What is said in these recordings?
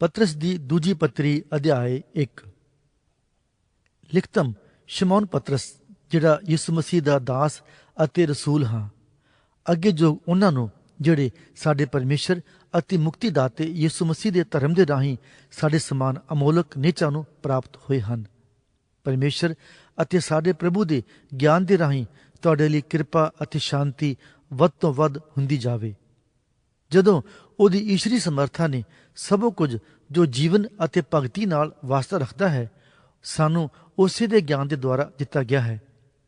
ਪਤਰਸ ਦੀ ਦੂਜੀ ਪੱਤਰੀ ਅਧਿਆਏ 1 ਲਿਖਤਮ ਸ਼ਮੌਨ ਪਤਰਸ ਜਿਹੜਾ ਯਿਸੂ ਮਸੀਹ ਦਾ ਦਾਸ ਅਤੇ ਰਸੂਲ ਹਾਂ ਅੱਗੇ ਜੋ ਉਹਨਾਂ ਨੂੰ ਜਿਹੜੇ ਸਾਡੇ ਪਰਮੇਸ਼ਰ ਅਤੇ ਮੁਕਤੀ ਦਾਤੇ ਯਿਸੂ ਮਸੀਹ ਦੇ ਧਰਮ ਦੇ ਰਾਹੀਂ ਸਾਡੇ ਸਮਾਨ ਅਮੋਲਕ ਨੇਚਾਂ ਨੂੰ ਪ੍ਰਾਪਤ ਹੋਏ ਹਨ ਪਰਮੇਸ਼ਰ ਅਤੇ ਸਾਡੇ ਪ੍ਰਭੂ ਦੇ ਗਿਆਨ ਦੇ ਰਾਹੀਂ ਤੁਹਾਡੇ ਲਈ ਕਿਰਪਾ ਅਤੇ ਸ਼ਾਂਤੀ ਵੱਧ ਤੋਂ ਵੱਧ ਹੁੰਦੀ ਜਾਵੇ ਜਦੋਂ ਉਹਦੀ ਈਸ਼ਰੀ ਸਮਰੱਥਾ ਨੇ ਸਭ ਕੁਝ ਜੋ ਜੀਵਨ ਅਤੇ ਭਗਤੀ ਨਾਲ ਵਾਸਤਾ ਰੱਖਦਾ ਹੈ, ਸਾਨੂੰ ਉਸੇ ਦੇ ਗਿਆਨ ਦੇ ਦੁਆਰਾ ਦਿੱਤਾ ਗਿਆ ਹੈ,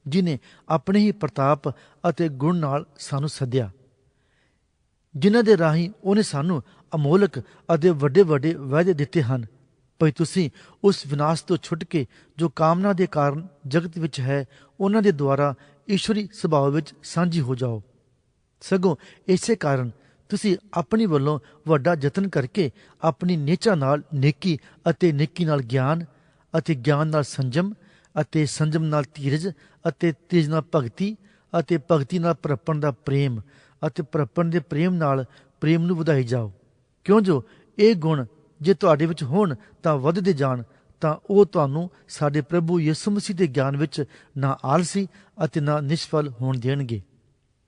ਜਿਨੇ ਆਪਣੇ ਹੀ ਪ੍ਰਤਾਪ ਅਤੇ ਗੁਣ ਨਾਲ ਸਾਨੂੰ ਸੱਦਿਆ। ਜਿਨ੍ਹਾਂ ਦੇ ਰਾਹੀਂ ਉਹਨੇ ਸਾਨੂੰ ਅਮੋਲਕ ਅਤੇ ਵੱਡੇ ਵੱਡੇ ਵਾਅਦੇ ਦਿੱਤੇ ਹਨ, ਭਈ ਤੁਸੀਂ ਉਸ ਵਿਨਾਸ਼ ਤੋਂ ਛੁੱਟ ਕੇ ਜੋ ਕਾਮਨਾ ਦੇ ਕਾਰਨ ਜਗਤ ਵਿੱਚ ਹੈ, ਉਹਨਾਂ ਦੇ ਦੁਆਰਾ ਈਸ਼ਵਰੀ ਸੁਭਾਅ ਵਿੱਚ ਸਾਂਝੀ ਹੋ ਜਾਓ। ਸਗੋਂ ਇਸੇ ਕਾਰਨ ਤੁਸੀਂ ਆਪਣੀ ਵੱਲੋਂ ਵੱਡਾ ਯਤਨ ਕਰਕੇ ਆਪਣੀ ਨੇਚਾ ਨਾਲ ਨੇਕੀ ਅਤੇ ਨੇਕੀ ਨਾਲ ਗਿਆਨ ਅਤੇ ਗਿਆਨ ਨਾਲ ਸੰਜਮ ਅਤੇ ਸੰਜਮ ਨਾਲ ਧੀਰਜ ਅਤੇ ਤੇਜ ਨਾਲ ਭਗਤੀ ਅਤੇ ਭਗਤੀ ਨਾਲ ਪ੍ਰਪਣ ਦਾ ਪ੍ਰੇਮ ਅਤੇ ਪ੍ਰਪਣ ਦੇ ਪ੍ਰੇਮ ਨਾਲ ਪ੍ਰੇਮ ਨੂੰ ਵਧਾਈ ਜਾਓ। ਕਿਉਂ ਜੋ ਇਹ ਗੁਣ ਜੇ ਤੁਹਾਡੇ ਵਿੱਚ ਹੋਣ ਤਾਂ ਵੱਧਦੇ ਜਾਣ, ਤਾਂ ਉਹ ਤੁਹਾਨੂੰ ਸਾਡੇ ਪ੍ਰਭੂ ਯਿਸੂ ਮਸੀਹ ਦੇ ਗਿਆਨ ਵਿੱਚ ਨਾ ਆਲਸੀ ਅਤੇ ਨਾ ਨਿਸ਼ਫਲ ਹੋਣ ਦੇਣਗੇ।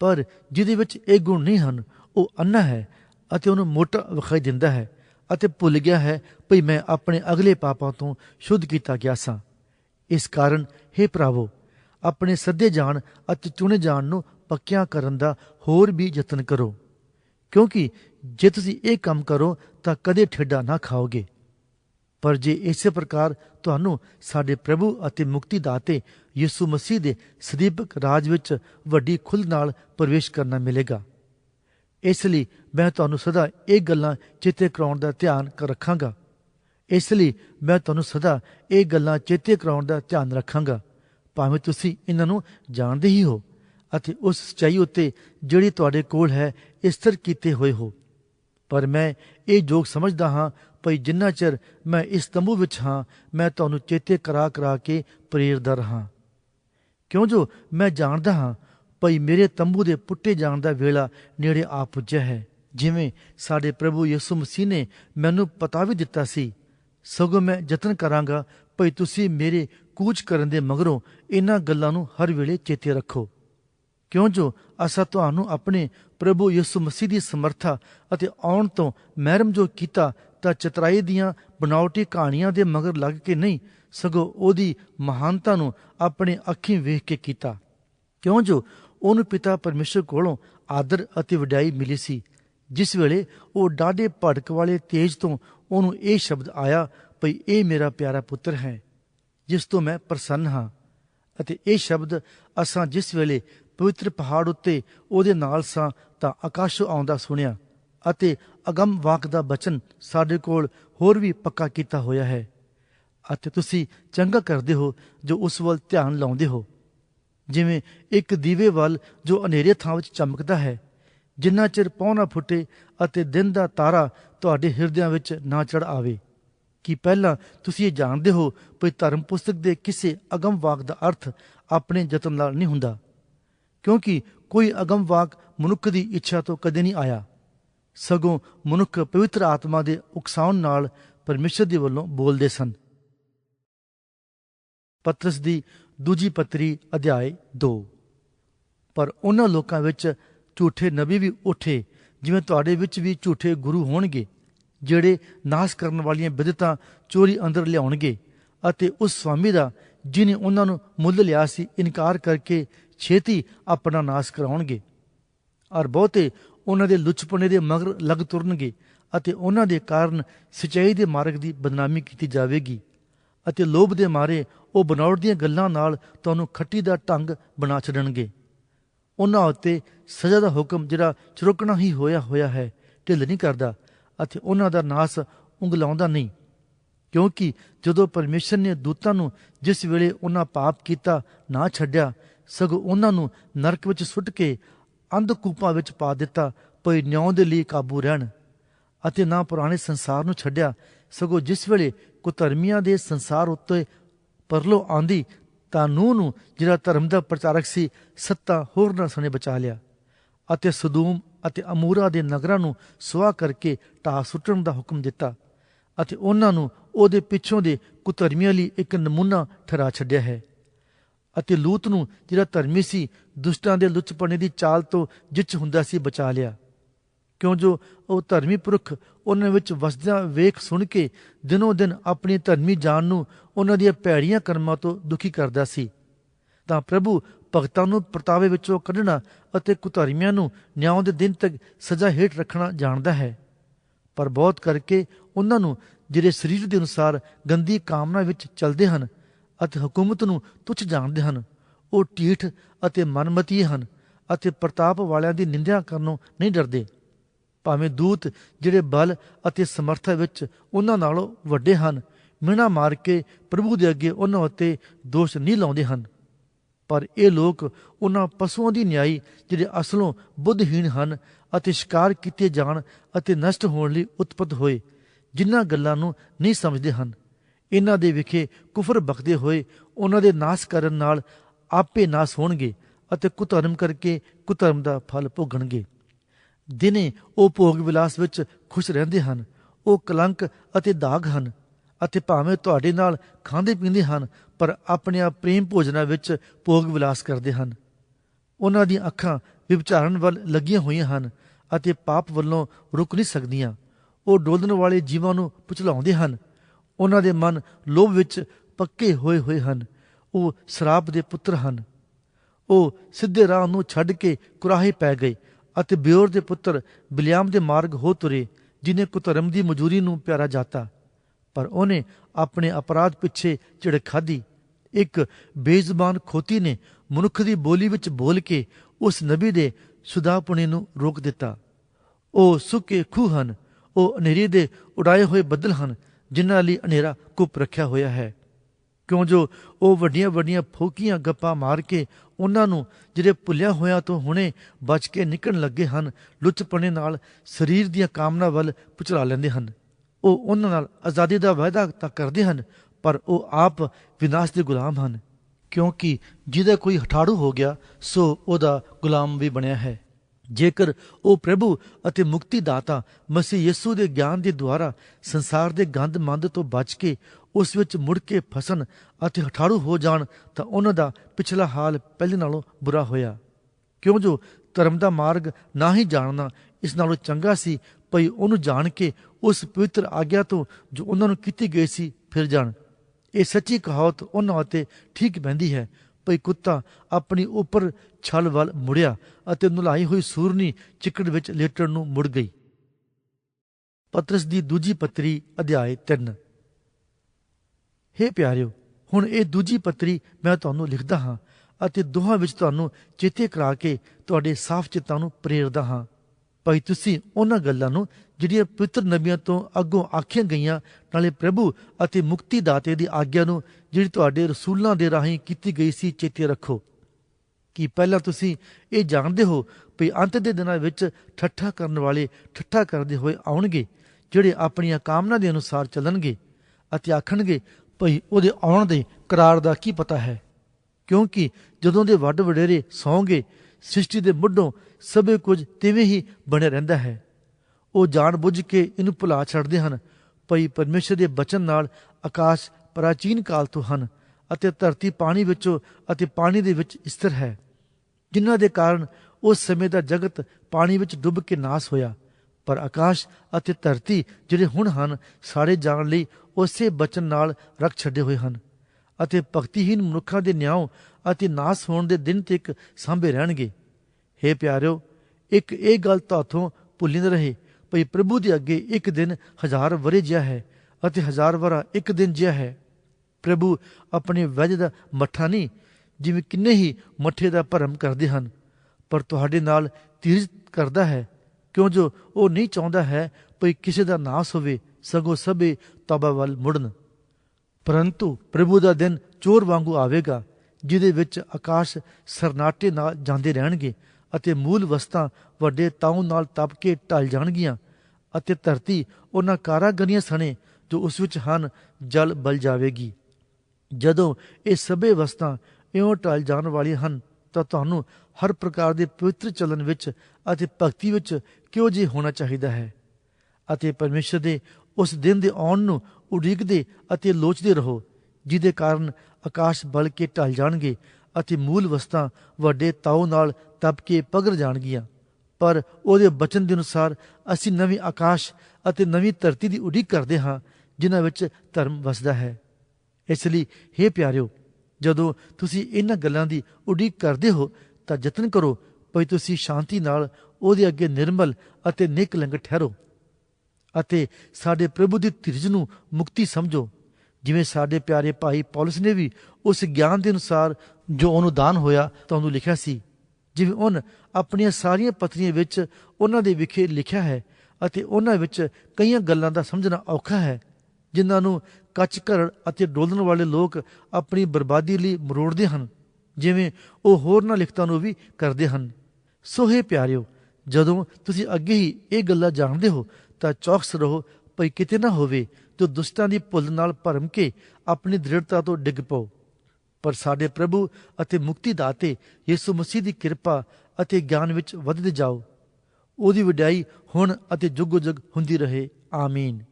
ਪਰ ਜਿਹਦੇ ਵਿੱਚ ਇਹ ਗੁਣ ਨਹੀਂ ਹਨ ਉਹ ਅੰਨਾ ਹੈ ਅਤੇ ਉਹਨੂੰ ਮੋਟਾ ਵਿਖਾਈ ਦਿੰਦਾ ਹੈ ਅਤੇ ਭੁੱਲ ਗਿਆ ਹੈ, ਭਈ ਮੈਂ ਆਪਣੇ ਅਗਲੇ ਪਾਪਾਂ ਤੋਂ ਸ਼ੁੱਧ ਕੀਤਾ ਗਿਆ ਸਾਂ। ਇਸ ਕਾਰਨ हे ਭਰਾਵੋ, ਆਪਣੇ ਸੱਦੇ ਜਾਣ ਅਤੇ ਚੁਣੇ ਜਾਣ ਨੂੰ ਪੱਕਿਆਂ ਕਰਨ ਦਾ ਹੋਰ ਵੀ ਯਤਨ ਕਰੋ। ਕਿਉਂਕਿ ਜੇ ਤੁਸੀਂ ਇਹ ਕੰਮ ਕਰੋ, ਤਾਂ ਕਦੇ ਠੇਡਾ ਨਾ ਖਾਓਗੇ। ਪਰ ਜੇ ਇਸੇ ਪ੍ਰਕਾਰ ਤੁਹਾਨੂੰ ਸਾਡੇ ਪ੍ਰਭੂ ਅਤੇ ਮੁਕਤੀ ਦਾਤੇ ਯਿਸੂ ਮਸੀਹ ਦੇ ਸਦੀਪਕ ਰਾਜ ਵਿੱਚ ਵੱਡੀ ਖੁੱਲ੍ਹ ਨਾਲ ਪ੍ਰਵੇਸ਼ ਕਰਨਾ ਮਿਲੇਗਾ। ਇਸ ਲਈ ਮੈਂ ਤੁਹਾਨੂੰ ਸਦਾ ਇਹ ਗੱਲਾਂ ਚੇਤੇ ਕਰਾਉਣ ਦਾ ਧਿਆਨ ਰੱਖਾਂਗਾ। ਇਸ ਲਈ ਮੈਂ ਤੁਹਾਨੂੰ ਸਦਾ ਇਹ ਗੱਲਾਂ ਚੇਤੇ ਕਰਾਉਣ ਦਾ ਧਿਆਨ ਰੱਖਾਂਗਾ। ਭਾਵੇਂ ਤੁਸੀਂ ਇਹਨਾਂ ਨੂੰ ਜਾਣਦੇ ਹੀ ਹੋ ਅਤੇ ਉਸ ਸਚਾਈ ਉੱਤੇ ਜਿਹੜੀ ਤੁਹਾਡੇ ਕੋਲ ਹੈ, ਇਸਤਰ ਕੀਤੇ ਹੋਏ ਹੋ। ਪਰ ਮੈਂ ਇਹ ਜੋਗ ਸਮਝਦਾ ਹਾਂ, ਭਈ ਜਿੰਨਾ ਚਿਰ ਮੈਂ ਇਸ ਤੰਬੂ ਵਿੱਚ ਹਾਂ, ਮੈਂ ਤੁਹਾਨੂੰ ਚੇਤੇ ਕਰਾ ਕਰਾ ਕੇ ਪ੍ਰੇਰਦਾ ਰਹਾ। ਕਿਉਂ ਜੋ ਮੈਂ ਜਾਣਦਾ ਹਾਂ ਭਈ ਮੇਰੇ ਤੰਬੂ ਦੇ ਪੁੱਟੇ ਜਾਣ ਦਾ ਵੇਲਾ ਨੇੜੇ ਆ ਪੁੱਜਿਆ ਹੈ। ਜਿਵੇਂ ਸਾਡੇ ਪ੍ਰਭੂ ਯਿਸੂ ਮਸੀਹ ਨੇ ਮੈਨੂੰ ਪਤਾ ਵੀ ਦਿੱਤਾ ਸੀ। ਸਗੋਂ ਮੈਂ ਯਤਨ ਕਰਾਂਗਾ, ਭਈ ਤੁਸੀਂ ਮੇਰੇ ਕੂਚ ਕਰਨ ਦੇ ਮਗਰੋਂ ਇਹਨਾਂ ਗੱਲਾਂ ਨੂੰ ਹਰ ਵੇਲੇ ਚੇਤੇ ਰੱਖੋ। ਕਿਉਂ ਜੋ ਅਸਾਂ ਤੁਹਾਨੂੰ ਆਪਣੇ ਪ੍ਰਭੂ ਯਿਸੂ ਮਸੀਹ ਦੀ ਸਮਰੱਥਾ ਅਤੇ ਆਉਣ ਤੋਂ ਮਹਿਰਮ ਜੋ ਕੀਤਾ, ਤਾਂ ਚਤਰਾਈ ਦੀਆਂ ਬਣਾਉਟੀ ਕਹਾਣੀਆਂ ਦੇ ਮਗਰ ਲੱਗ ਕੇ ਨਹੀਂ, ਸਗੋਂ ਉਹਦੀ ਮਹਾਨਤਾ ਨੂੰ ਆਪਣੇ ਅੱਖੀਂ ਵੇਖ ਕੇ ਕੀਤਾ। ਕਿਉਂ ਜੋ ਉਹਨੂੰ ਪਿਤਾ ਪਰਮੇਸ਼ਰ ਕੋਲੋਂ ਆਦਰ ਅਤੇ ਵਡਿਆਈ ਮਿਲੀ ਸੀ। ਜਿਸ ਵੇਲੇ ਉਹ ਡਾਢੇ ਭੜਕ ਵਾਲੇ ਤੇਜ ਤੋਂ ਉਹਨੂੰ ਇਹ ਸ਼ਬਦ ਆਇਆ, ਭਈ ਇਹ ਮੇਰਾ ਪਿਆਰਾ ਪੁੱਤਰ ਹੈ, ਜਿਸ ਤੋਂ ਮੈਂ ਪ੍ਰਸੰਨ ਹਾਂ। ਅਤੇ ਇਹ ਸ਼ਬਦ ਅਸਾਂ ਜਿਸ ਵੇਲੇ ਪਵਿੱਤਰ ਪਹਾੜ ਉੱਤੇ ਉਹਦੇ ਨਾਲ ਸਾਂ ਤਾਂ ਆਕਾਸ਼ੋਂ ਆਉਂਦਾ ਸੁਣਿਆ ਅਤੇ ਅਗੰਮ ਵਾਕ ਦਾ ਬਚਨ ਸਾਡੇ ਕੋਲ ਹੋਰ ਵੀ ਪੱਕਾ ਕੀਤਾ ਹੋਇਆ ਹੈ। ਅਤੇ ਤੁਸੀਂ ਚੰਗਾ ਕਰਦੇ ਹੋ ਜੋ ਉਸ ਵੱਲ ਧਿਆਨ ਲਾਉਂਦੇ ਹੋ। ਜਿਵੇਂ ਇੱਕ ਦੀਵੇ ਵੱਲ ਜੋ ਹਨੇਰੇ ਥਾਂ ਵਿੱਚ ਚਮਕਦਾ ਹੈ, ਜਿੰਨਾ ਚਿਰ ਪੌਣਾ ਫੁੱਟੇ ਅਤੇ ਦਿਨ ਦਾ ਤਾਰਾ ਤੁਹਾਡੇ ਹਿਰਦਿਆਂ ਵਿੱਚ ਨਾ ਚੜ ਆਵੇ। ਕਿ ਪਹਿਲਾਂ ਤੁਸੀਂ ਇਹ ਜਾਣਦੇ ਹੋ ਕਿ ਧਰਮ ਪੁਸਤਕ ਦੇ ਕਿਸੇ ਅਗਮ ਵਾਕ ਦਾ ਅਰਥ ਆਪਣੇ ਯਤਨ ਨਾਲ ਨਹੀਂ ਹੁੰਦਾ? ਕਿਉਂਕਿ ਕੋਈ ਅਗਮ ਵਾਕ ਮਨੁੱਖ ਦੀ ਇੱਛਾ ਤੋਂ ਕਦੇ ਨਹੀਂ ਆਇਆ। ਸਗੋਂ ਮਨੁੱਖ ਪਵਿੱਤਰ ਆਤਮਾ ਦੇ ਉਕਸਾਉਣ ਨਾਲ ਪਰਮੇਸ਼ਰ ਦੇ ਵੱਲੋਂ ਬੋਲਦੇ ਸਨ। ਪਤਰਸ ਦੀ ਦੂਜੀ ਪੱਤਰੀ ਅਧਿਆਇ 2 ਪਰ ਉਹਨਾਂ ਲੋਕਾਂ ਵਿੱਚ ਝੂਠੇ ਨਬੀ ਵੀ ਉੱਠੇ, ਜਿਵੇਂ ਤੁਹਾਡੇ ਵਿੱਚ ਵੀ ਝੂਠੇ ਗੁਰੂ ਹੋਣਗੇ, ਜਿਹੜੇ ਨਾਸ਼ ਕਰਨ ਵਾਲੀਆਂ ਬਿਦਤਾਂ ਚੋਰੀ ਅੰਦਰ ਲਿਆਉਣਗੇ ਅਤੇ ਉਸ ਸਵਾਮੀ ਦਾ, ਜਿਨੇ ਉਹਨਾਂ ਨੂੰ ਮੁੱਲ ਲਿਆ ਸੀ, ਇਨਕਾਰ ਕਰਕੇ ਛੇਤੀ ਆਪਣਾ ਨਾਸ਼ ਕਰਾਉਣਗੇ। ਔਰ ਬਹੁਤੇ ਉਹਨਾਂ ਦੇ ਲੁਚਪਣੇ ਦੇ ਮਗਰ ਲੱਗ ਤੁਰਨਗੇ ਅਤੇ ਉਹਨਾਂ ਦੇ ਕਾਰਨ ਸਚਾਈ ਦੇ ਮਾਰਗ ਦੀ ਬਦਨਾਮੀ ਕੀਤੀ ਜਾਵੇਗੀ ਅਤੇ ਲੋਭ ਦੇ ਮਾਰੇ ਉਹ ਬਣਾਉਟ ਦੀਆਂ ਗੱਲਾਂ ਨਾਲ ਤੁਹਾਨੂੰ ਖੱਟੀ ਦਾ ਢੰਗ ਬਣਾ ਛੱਡਣਗੇ। ਉਹਨਾਂ ਉੱਤੇ ਸਜ਼ਾ ਦਾ ਹੁਕਮ ਜਿਹੜਾ ਚੁਰਕਣਾ ਹੀ ਹੋਇਆ ਹੋਇਆ ਹੈ, ਢਿੱਲ ਨਹੀਂ ਕਰਦਾ ਅਤੇ ਉਹਨਾਂ ਦਾ ਨਾਸ ਉਂਗਲਾਉਂਦਾ ਨਹੀਂ। ਕਿਉਂਕਿ ਜਦੋਂ ਪਰਮੇਸ਼ਰ ਨੇ ਦੂਤਾਂ ਨੂੰ ਜਿਸ ਵੇਲੇ ਉਹਨਾਂ ਪਾਪ ਕੀਤਾ ਨਾ ਛੱਡਿਆ, ਸਗੋਂ ਉਹਨਾਂ ਨੂੰ ਨਰਕ ਵਿੱਚ ਸੁੱਟ ਕੇ ਅੰਧ ਕੂਪਾਂ ਵਿੱਚ ਪਾ ਦਿੱਤਾ, ਭਈ ਨਿਉਂ ਦੇ ਲਈ ਕਾਬੂ ਰਹਿਣ ਅਤੇ ਨਾ ਪੁਰਾਣੇ ਸੰਸਾਰ ਨੂੰ ਛੱਡਿਆ, ਸਗੋਂ ਜਿਸ ਵੇਲੇ ਕੁਤਰਮੀਆਂ ਦੇ ਸੰਸਾਰ ਉੱਤੇ ਪਰਲੋ ਆਂਦੀ ਤਾਂ ਨੂਹ ਨੂੰ ਜਿਹੜਾ ਧਰਮ ਦਾ ਪ੍ਰਚਾਰਕ ਸੀ, ਸੱਤਾ ਹੋਰ ਨਾ ਸਣੇ ਬਚਾ ਲਿਆ ਅਤੇ ਸਦੂਮ ਅਤੇ ਅਮੂਰਾ ਦੇ ਨਗਰਾਂ ਨੂੰ ਸੁਆਹ ਕਰਕੇ ਢਾਹ ਸੁੱਟਣ ਦਾ ਹੁਕਮ ਦਿੱਤਾ ਅਤੇ ਉਹਨਾਂ ਨੂੰ ਉਹਦੇ ਪਿੱਛੋਂ ਦੇ ਕੁਧਰਮੀਆਂ ਲਈ ਇੱਕ ਨਮੂਨਾ ਠਹਿਰਾ ਛੱਡਿਆ ਹੈ ਅਤੇ ਲੂਤ ਨੂੰ ਜਿਹੜਾ ਧਰਮੀ ਸੀ, ਦੁਸ਼ਟਾਂ ਦੇ ਲੁੱਚਪਣੇ ਦੀ ਚਾਲ ਤੋਂ ਜਿੱਚ ਹੁੰਦਾ ਸੀ ਬਚਾ ਲਿਆ। ਕਿਉਂ ਜੋ ਉਹ ਧਰਮੀ ਪੁਰਖ ਉਹਨਾਂ ਵਿੱਚ ਵਸਦਿਆਂ ਵੇਖ ਸੁਣ ਕੇ ਦਿਨੋ ਦਿਨ ਆਪਣੀ ਧਰਮੀ ਜਾਨ ਨੂੰ ਉਹਨਾਂ ਦੀਆਂ ਭੈੜੀਆਂ ਕਰਮਾਂ ਤੋਂ ਦੁਖੀ ਕਰਦਾ ਸੀ। ਤਾਂ ਪ੍ਰਭੂ ਭਗਤਾਂ ਨੂੰ ਪ੍ਰਤਾਵੇ ਵਿੱਚੋਂ ਕੱਢਣਾ ਅਤੇ ਕੁਧਰਮੀਆਂ ਨੂੰ ਨਿਆਂ ਦੇ ਦਿਨ ਤੱਕ ਸਜ਼ਾ ਹੇਠ ਰੱਖਣਾ ਜਾਣਦਾ ਹੈ। ਪਰ ਬਹੁਤ ਕਰਕੇ ਉਹਨਾਂ ਨੂੰ ਜਿਹੜੇ ਸਰੀਰ ਦੇ ਅਨੁਸਾਰ ਗੰਦੀ ਕਾਮਨਾ ਵਿੱਚ ਚੱਲਦੇ ਹਨ ਅਤੇ ਹਕੂਮਤ ਨੂੰ ਤੁੱਛ ਜਾਣਦੇ ਹਨ, ਉਹ ਟੀਠ ਅਤੇ ਮਨਮਤੀ ਹਨ ਅਤੇ ਪ੍ਰਤਾਪ ਵਾਲਿਆਂ ਦੀ ਨਿੰਦਿਆ ਕਰਨੋਂ ਨਹੀਂ ਡਰਦੇ। ਭਾਵੇਂ ਦੂਤ ਜਿਹੜੇ ਬਲ ਅਤੇ ਸਮਰੱਥਾ ਵਿੱਚ ਉਹਨਾਂ ਨਾਲੋਂ ਵੱਡੇ ਹਨ, ਮਿਹਣਾ ਮਾਰ ਕੇ ਪ੍ਰਭੂ ਦੇ ਅੱਗੇ ਉਹਨਾਂ ਉੱਤੇ ਦੋਸ਼ ਨਹੀਂ ਲਾਉਂਦੇ ਹਨ। ਪਰ ਇਹ ਲੋਕ ਉਹਨਾਂ ਪਸ਼ੂਆਂ ਦੀ ਨਿਆਈ ਜਿਹੜੇ ਅਸਲੋਂ ਬੁੱਧਹੀਣ ਹਨ ਅਤੇ ਸ਼ਿਕਾਰ ਕੀਤੇ ਜਾਣ ਅਤੇ ਨਸ਼ਟ ਹੋਣ ਲਈ ਉਤਪਤ ਹੋਏ, ਜਿਨ੍ਹਾਂ ਗੱਲਾਂ ਨੂੰ ਨਹੀਂ ਸਮਝਦੇ ਹਨ। ਇਹਨਾਂ ਦੇ ਵਿਖੇ ਕੁਫਰ ਬਖਦੇ ਹੋਏ ਉਹਨਾਂ ਦੇ ਨਾਸ਼ ਕਰਨ ਨਾਲ ਆਪੇ ਨਾਸ ਹੋਣਗੇ ਅਤੇ ਕੁਧਰਮ ਕਰਕੇ ਕੁਧਰਮ ਦਾ ਫਲ ਭੋਗਣਗੇ। ਦਿਨੇ ਉਹ ਭੋਗ ਵਿਲਾਸ ਵਿੱਚ ਖੁਸ਼ ਰਹਿੰਦੇ ਹਨ, ਉਹ ਕਲੰਕ ਅਤੇ ਦਾਗ ਹਨ ਅਤੇ ਭਾਵੇਂ ਤੁਹਾਡੇ ਨਾਲ ਖਾਂਦੇ ਪੀਂਦੇ ਹਨ, ਪਰ ਆਪਣੇ ਆਪ ਪ੍ਰੇਮ ਭੋਜਨਾਂ ਵਿੱਚ ਭੋਗ ਵਿਲਾਸ ਕਰਦੇ ਹਨ। ਉਹਨਾਂ ਦੀਆਂ ਅੱਖਾਂ ਵਿਚਾਰਨ ਵੱਲ ਲੱਗੀਆਂ ਹੋਈਆਂ ਹਨ ਅਤੇ ਪਾਪ ਵੱਲੋਂ ਰੁਕ ਨਹੀਂ ਸਕਦੀਆਂ। ਉਹ ਡੋਲਣ ਵਾਲੇ ਜੀਵਾਂ ਨੂੰ ਪੁਚਲਾਉਂਦੇ ਹਨ। ਉਹਨਾਂ ਦੇ ਮਨ ਲੋਭ ਵਿੱਚ ਪੱਕੇ ਹੋਏ ਹੋਏ ਹਨ। ਉਹ ਸ਼ਰਾਬ ਦੇ ਪੁੱਤਰ ਹਨ। ਉਹ ਸਿੱਧੇ ਰਾਹ ਨੂੰ ਛੱਡ ਕੇ ਕੁਰਾਹੇ ਪੈ ਗਏ। ਅਤੇ ਬਿਓਰ ਦੇ ਪੁੱਤਰ ਬਿਲਿਆਮ ਦੇ ਮਾਰਗ ਹੋ ਤੁਰੇ, ਜਿਨੇ ਕੁਧਰਮ ਦੀ ਮਜੂਰੀ ਨੂੰ ਪਿਆਰਾ ਜਾਤਾ। ਪਰ ਉਹਨੇ ਆਪਣੇ ਅਪਰਾਧ ਪਿੱਛੇ ਝਿੜਕ ਖਾਧੀ। ਇੱਕ ਬੇਜ਼ਬਾਨ ਖੋਤੀ ਨੇ ਮਨੁੱਖ ਦੀ ਬੋਲੀ ਵਿੱਚ ਬੋਲ ਕੇ ਉਸ ਨਬੀ ਦੇ ਸੁਦਾਪੁਣੇ ਨੂੰ ਰੋਕ ਦਿੱਤਾ। ਉਹ ਸੁੱਕੇ ਖੂਹ ਹਨ, ਉਹ ਹਨੇਰੀ ਦੇ ਉਡਾਏ ਹੋਏ ਬੱਦਲ ਹਨ, ਜਿਨ੍ਹਾਂ ਲਈ ਹਨੇਰਾ ਕੁੱਪ ਰੱਖਿਆ ਹੋਇਆ ਹੈ। ਕਿਉਂ ਜੋ ਉਹ ਵੱਡੀਆਂ ਵੱਡੀਆਂ ਫੋਕੀਆਂ ਗੱਪਾਂ ਮਾਰ ਕੇ ਉਹਨਾਂ ਨੂੰ ਜਿਹੜੇ ਭੁੱਲਿਆ ਹੋਇਆਂ ਤੋਂ ਹੁਣੇ ਬਚ ਕੇ ਨਿਕਲਣ ਲੱਗੇ ਹਨ, ਲੁੱਚਪਣੇ ਨਾਲ ਸਰੀਰ ਦੀਆਂ ਕਾਮਨਾ ਵੱਲ ਪੁਚਲਾ ਲੈਂਦੇ ਹਨ। ਉਹ ਉਹਨਾਂ ਨਾਲ ਆਜ਼ਾਦੀ ਦਾ ਵਾਅਦਾ ਤਾਂ ਕਰਦੇ ਹਨ, ਪਰ ਉਹ ਆਪ ਵਿਨਾਸ਼ ਦੇ ਗੁਲਾਮ ਹਨ। ਕਿਉਂਕਿ ਜਿਹਦਾ ਕੋਈ ਹਠਾੜੂ ਹੋ ਗਿਆ, ਸੋ ਉਹਦਾ ਗੁਲਾਮ ਵੀ ਬਣਿਆ ਹੈ। ਜੇਕਰ ਉਹ ਪ੍ਰਭੂ ਅਤੇ ਮੁਕਤੀ ਦਾਤਾ ਮਸੀਹ ਯਿਸੂ ਦੇ ਗਿਆਨ ਦੇ ਦੁਆਰਾ ਸੰਸਾਰ ਦੇ ਗੰਦ ਮੰਦ ਤੋਂ ਬਚ ਕੇ ਉਸ ਵਿੱਚ ਮੁੜ ਕੇ ਫਸਣ ਅਤੇ ਹਠਾੜੂ ਹੋ ਜਾਣ ਤਾਂ ਉਹਨਾਂ ਦਾ ਪਿਛਲਾ ਹਾਲ ਪਹਿਲੇ ਨਾਲੋਂ ਬੁਰਾ ਹੋਇਆ। ਕਿਉਂ ਜੋ ਧਰਮ ਦਾ ਮਾਰਗ ਨਾ ਹੀ ਜਾਣਨਾ ਇਸ ਨਾਲੋਂ ਚੰਗਾ ਸੀ, ਭਈ ਉਹਨੂੰ ਜਾਣ ਕੇ ਉਸ ਪਵਿੱਤਰ ਆਗਿਆ ਤੋਂ ਜੋ ਉਹਨਾਂ ਨੂੰ ਕੀਤੀ ਗਈ ਸੀ ਫਿਰ ਜਾਣ। ਇਹ ਸੱਚੀ ਕਹਾਵਤ ਉਹਨਾਂ ਉਤੇ ਠੀਕ ਬੈੰਦੀ ਹੈ, ਭਈ ਕੁੱਤਾ ਆਪਣੀ ਉੱਪਰ ਛਲ ਵੱਲ ਮੁੜਿਆ ਅਤੇ ਨੁਲਾਈ ਹੋਈ ਸੂਰਨੀ ਚਿੱਕੜ ਵਿੱਚ ਲੇਟਣ ਨੂੰ ਮੁੜ ਗਈ। ਪਤਰਸ ਦੀ ਦੂਜੀ ਪੱਤਰੀ ਅਧਿਆਇ 3 ਹੇ ਪਿਆਰਿਓ, ਹੁਣ ਇਹ ਦੂਜੀ ਪੱਤਰੀ ਮੈਂ ਤੁਹਾਨੂੰ ਲਿਖਦਾ ਹਾਂ ਅਤੇ ਦੋਹਾਂ ਵਿੱਚ ਤੁਹਾਨੂੰ ਚੇਤੇ ਕਰਾ ਕੇ ਤੁਹਾਡੇ ਸਾਫ਼ ਚਿੱਤਾਂ ਨੂੰ ਪ੍ਰੇਰਦਾ ਹਾਂ। ਭਾਈ, ਤੁਸੀਂ ਉਹਨਾਂ ਗੱਲਾਂ ਨੂੰ ਜਿਹੜੀਆਂ ਪਵਿੱਤਰ ਨਬੀਆਂ ਤੋਂ ਅੱਗੋਂ ਆਖੀਆਂ ਗਈਆਂ, ਨਾਲੇ ਪ੍ਰਭੂ ਅਤੇ ਮੁਕਤੀ ਦਾਤੇ ਦੀ ਆਗਿਆ ਨੂੰ ਜਿਹੜੀ ਤੁਹਾਡੇ ਰਸੂਲਾਂ ਦੇ ਰਾਹੀਂ ਕੀਤੀ ਗਈ ਸੀ, ਚੇਤੇ ਰੱਖੋ। ਕਿ ਪਹਿਲਾਂ ਤੁਸੀਂ ਇਹ ਜਾਣਦੇ ਹੋ ਕਿ ਅੰਤ ਦੇ ਦਿਨਾਂ ਵਿੱਚ ਠੱਠਾ ਕਰਨ ਵਾਲੇ ਠੱਠਾ ਕਰਦੇ ਹੋਏ ਆਉਣਗੇ, ਜਿਹੜੇ ਆਪਣੀਆਂ ਕਾਮਨਾ ਦੇ ਅਨੁਸਾਰ ਚੱਲਣਗੇ ਅਤੇ ਆਖਣਗੇ ਭਈ ਉਹਦੇ ਆਉਣ ਦੇ ਕਰਾਰ ਦਾ ਕੀ ਪਤਾ ਹੈ? ਕਿਉਂਕਿ ਜਦੋਂ ਦੇ ਵੱਡ ਵਡੇਰੇ ਸੌਂਗੇ, ਸ੍ਰਿਸ਼ਟੀ ਦੇ ਮੁੱਢੋਂ ਸਭੇ ਕੁਝ ਤਿਵੇਂ ਹੀ ਬਣਿਆ ਰਹਿੰਦਾ ਹੈ। ਉਹ ਜਾਣ ਬੁੱਝ ਕੇ ਇਹਨੂੰ ਭੁਲਾ ਛੱਡਦੇ ਹਨ। ਭਈ ਪਰਮੇਸ਼ਰ ਦੇ ਬਚਨ ਨਾਲ ਆਕਾਸ਼ ਪ੍ਰਾਚੀਨ ਕਾਲ ਤੋਂ ਹਨ ਅਤੇ ਧਰਤੀ ਪਾਣੀ ਵਿੱਚੋਂ ਅਤੇ ਪਾਣੀ ਦੇ ਵਿੱਚ ਸਥਿਰ ਹੈ। ਜਿਨ੍ਹਾਂ ਦੇ ਕਾਰਨ ਉਸ ਸਮੇਂ ਦਾ ਜਗਤ ਪਾਣੀ ਵਿੱਚ ਡੁੱਬ ਕੇ ਨਾਸ ਹੋਇਆ। ਪਰ ਆਕਾਸ਼ ਅਤੇ ਧਰਤੀ ਜਿਹੜੇ ਹੁਣ ਹਨ, ਸਾਰੇ ਜਾਣ ਲਈ ਉਸੇ ਬਚਨ ਨਾਲ ਰੱਖ ਛੱਡੇ ਹੋਏ ਹਨ ਅਤੇ ਭਗਤੀਹੀਨ ਮਨੁੱਖਾਂ ਦੇ ਨਿਆਂ ਅਤੇ ਨਾਸ ਹੋਣ ਦੇ ਦਿਨ ਤੱਕ ਸਾਂਭੇ ਰਹਿਣਗੇ। हे ਪਿਆਰਿਓ, ਇੱਕ ਇਹ ਗੱਲ ਤੁਹਾਥੋਂ ਭੁੱਲੀ ਨਾ ਰਹੇ ਭਈ ਪ੍ਰਭੂ ਦੇ ਅੱਗੇ ਇੱਕ ਦਿਨ ਹਜ਼ਾਰ ਵਰੇ ਜਿਹਾ ਹੈ ਅਤੇ ਹਜ਼ਾਰ ਵਰਾ ਇੱਕ ਦਿਨ ਜਿਹਾ ਹੈ। ਪ੍ਰਭੂ ਆਪਣੇ ਵੈਜ ਦਾ ਮੱਠਾ ਨਹੀਂ, ਜਿਵੇਂ ਕਿੰਨੇ ਹੀ ਮੱਠੇ ਦਾ ਭਰਮ ਕਰਦੇ ਹਨ, ਪਰ ਤੁਹਾਡੇ ਨਾਲ ਤੀਰਜ ਕਰਦਾ ਹੈ, ਕਿਉਂ ਜੋ ਉਹ ਨਹੀਂ ਚਾਹੁੰਦਾ ਹੈ ਭਈ ਕਿਸੇ ਦਾ ਨਾਸ ਹੋਵੇ ਸਗੋਂ ਸਭੇ ਤਬਾ ਵੱਲ ਮੁੜਨ। ਪਰੰਤੂ ਪ੍ਰਭੂ ਦਾ ਦਿਨ ਚੋਰ ਵਾਂਗੂ ਆਵੇਗਾ, ਜਿਹਦੇ ਵਿੱਚ ਆਕਾਸ਼ ਸਰਨਾਟੇ ਨਾਲ ਜਾਂਦੇ ਰਹਿਣਗੇ ਅਤੇ ਮੂਲ ਵਸਤਾਂ ਵੱਡੇ ਤਾਉ ਨਾਲ ਤਪ ਕੇ ਢਲ ਜਾਣਗੀਆਂ ਅਤੇ ਧਰਤੀ ਉਹਨਾਂ ਕਾਰਾਗਰੀਆਂ ਸਣੇ ਜੋ ਉਸ ਵਿੱਚ ਹਨ, ਜਲ ਬਲ ਜਾਵੇਗੀ। ਜਦੋਂ ਇਹ ਸਭੇ ਵਸਤਾਂ ਇਉਂ ਢਲ ਜਾਣ ਵਾਲੀਆਂ ਹਨ, ਤਾਂ ਤੁਹਾਨੂੰ ਹਰ ਪ੍ਰਕਾਰ ਦੇ ਪਵਿੱਤਰ ਚਲਨ ਵਿੱਚ ਅਤੇ ਭਗਤੀ ਵਿੱਚ ਕਿਉਂ ਜੀ ਹੋਣਾ ਚਾਹੀਦਾ ਹੈ? ਅਤੇ ਪਰਮੇਸ਼ਰ ਦੇ ਉਸ ਦਿਨ ਦੇ ਆਉਣ ਨੂੰ ਉਡੀਕਦੇ ਅਤੇ ਲੋਚਦੇ ਰਹੋ, ਜਿਹਦੇ ਕਾਰਨ ਆਕਾਸ਼ ਬਲ ਕੇ ਢਲ ਜਾਣਗੇ ਅਤੇ ਮੂਲ ਵਸਤਾਂ ਵੱਡੇ ਤਾਉ ਨਾਲ ਤਪ ਕੇ ਪਗਰ ਜਾਣਗੀਆਂ। ਪਰ ਉਹਦੇ ਬਚਨ ਦੇ ਅਨੁਸਾਰ ਅਸੀਂ ਨਵੇਂ ਆਕਾਸ਼ ਅਤੇ ਨਵੀਂ ਧਰਤੀ ਦੀ ਉਡੀਕ ਕਰਦੇ ਹਾਂ, ਜਿਨ੍ਹਾਂ ਵਿੱਚ ਧਰਮ ਵਸਦਾ ਹੈ। ਇਸ ਲਈ हे ਪਿਆਰਿਓ, ਜਦੋਂ ਤੁਸੀਂ ਇਹਨਾਂ ਗੱਲਾਂ ਦੀ ਉਡੀਕ ਕਰਦੇ ਹੋ, ਤਾਂ ਯਤਨ ਕਰੋ, ਭਈ ਤੁਸੀਂ ਸ਼ਾਂਤੀ ਨਾਲ ਉਹਦੇ ਅੱਗੇ ਨਿਰਮਲ ਅਤੇ ਨੇਕ ਲੰਗ ਠਹਿਰੋ। ਅਤੇ ਸਾਡੇ ਪ੍ਰਭੂ ਦੀ ਧੀਰਜ ਨੂੰ ਮੁਕਤੀ ਸਮਝੋ। ਜਿਵੇਂ ਸਾਡੇ ਪਿਆਰੇ ਭਾਈ ਪੌਲਸ ਨੇ ਵੀ ਉਸ ਗਿਆਨ ਦੇ ਅਨੁਸਾਰ ਜੋ ਉਹਨੂੰ ਦਾਨ ਹੋਇਆ ਤੁਹਾਨੂੰ ਲਿਖਿਆ ਸੀ। ਜਿਵੇਂ ਉਹਨ ਆਪਣੀਆਂ ਸਾਰੀਆਂ ਪਤਰੀਆਂ ਵਿੱਚ ਉਹਨਾਂ ਦੇ ਵਿਖੇ ਲਿਖਿਆ ਹੈ ਅਤੇ ਉਹਨਾਂ ਵਿੱਚ ਕਈਆਂ ਗੱਲਾਂ ਦਾ ਸਮਝਣਾ ਔਖਾ ਹੈ, ਜਿਨ੍ਹਾਂ ਨੂੰ ਕੱਚ ਘੜ ਅਤੇ ਡੋਲਣ ਵਾਲੇ ਲੋਕ ਆਪਣੀ ਬਰਬਾਦੀ ਲਈ ਮਰੋੜਦੇ ਹਨ। ਜਿਵੇਂ ਉਹ ਹੋਰਨਾਂ ਲਿਖਤਾਂ ਨੂੰ ਵੀ ਕਰਦੇ ਹਨ। ਸੋ ਹੈ ਪਿਆਰਿਓ, ਜਦੋਂ ਤੁਸੀਂ ਅੱਗੇ ਹੀ ਇਹ ਗੱਲਾਂ ਜਾਣਦੇ ਹੋ ਤਾਂ ਚੌਕਸ ਰਹੋ ਭਈ ਕਿਤੇ ਨਾ ਹੋਵੇ, ਜੋ ਦੁਸ਼ਟਾਂ ਦੀ ਭੁੱਲ ਨਾਲ ਭਰਮ ਕੇ ਆਪਣੀ ਦ੍ਰਿੜਤਾ ਤੋਂ ਡਿੱਗ ਪਓ। ਪਰ ਸਾਡੇ ਪ੍ਰਭੂ ਅਤੇ ਮੁਕਤੀ ਦਾਤੇ ਯਿਸੂ ਮਸੀਹ ਦੀ ਕਿਰਪਾ ਅਤੇ ਗਿਆਨ ਵਿੱਚ ਵਧਦੇ ਜਾਓ। ਉਹਦੀ ਵਡਿਆਈ ਹੁਣ ਅਤੇ ਜੁਗ ਜੁਗ ਹੁੰਦੀ ਰਹੇ। ਆਮੀਨ।